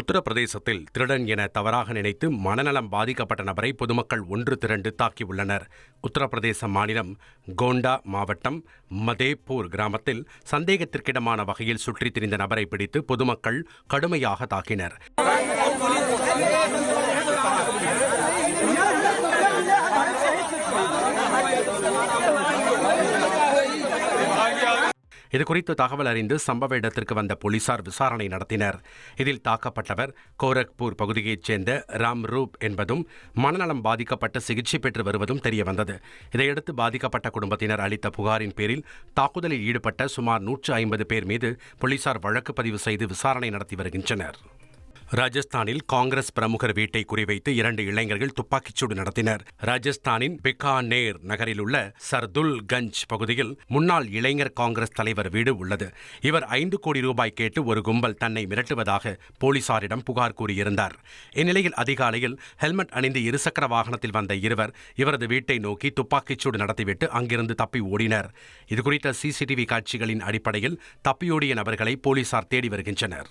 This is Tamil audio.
உத்தரப்பிரதேசத்தில் திருடன் என தவறாக நினைத்து மனநலம் பாதிக்கப்பட்ட நபரை பொதுமக்கள் ஒன்று திரண்டு தாக்கியுள்ளனர். உத்தரப்பிரதேச மாநிலம் கோண்டா மாவட்டம் மதேப்பூர் கிராமத்தில் சந்தேகத்திற்கிடமான வகையில் சுற்றித் திரிந்த நபரை பிடித்து பொதுமக்கள் கடுமையாக தாக்கினர். இதுகுறித்து தகவல் அறிந்து சம்பவ இடத்திற்கு வந்த போலீசார் விசாரணை நடத்தினர். இதில் தாக்கப்பட்டவர் கோரக்பூர் பகுதியைச் சேர்ந்த ராம் ரூப் என்பதும் மனநலம் பாதிக்கப்பட்டு சிகிச்சை பெற்று வருவதும் தெரியவந்தது. இதையடுத்து பாதிக்கப்பட்ட குடும்பத்தினர் அளித்த புகாரின் பேரில் தாக்குதலில் ஈடுபட்ட சுமார் நூற்று ஐம்பது பேர் மீது போலீசார் வழக்கு பதிவு செய்து விசாரணை நடத்தி வருகின்றனர். ராஜஸ்தானில் காங்கிரஸ் பிரமுகர் வீட்டை குறிவைத்து இரண்டு இளைஞர்கள் துப்பாக்கிச்சூடு நடத்தினர். ராஜஸ்தானின் பிகானேர் நகரில் உள்ள சர்துல் கஞ்ச் பகுதியில் முன்னாள் இளைஞர் காங்கிரஸ் தலைவர் வீடு உள்ளது. இவர் ஐந்து கோடி ரூபாய் கேட்டு ஒரு கும்பல் தன்னை மிரட்டுவதாக போலீசாரிடம் புகார் கூறியிருந்தார். இந்நிலையில் அதிகாலையில் ஹெல்மெட் அணிந்து இருசக்கர வாகனத்தில் வந்த இருவர் இவரது வீட்டை நோக்கி துப்பாக்கிச்சூடு நடத்திவிட்டு அங்கிருந்து தப்பி ஓடினர். இதுகுறித்த சிசிடிவி காட்சிகளின் அடிப்படையில் தப்பியோடிய நபர்களை போலீசார் தேடி வருகின்றனர்.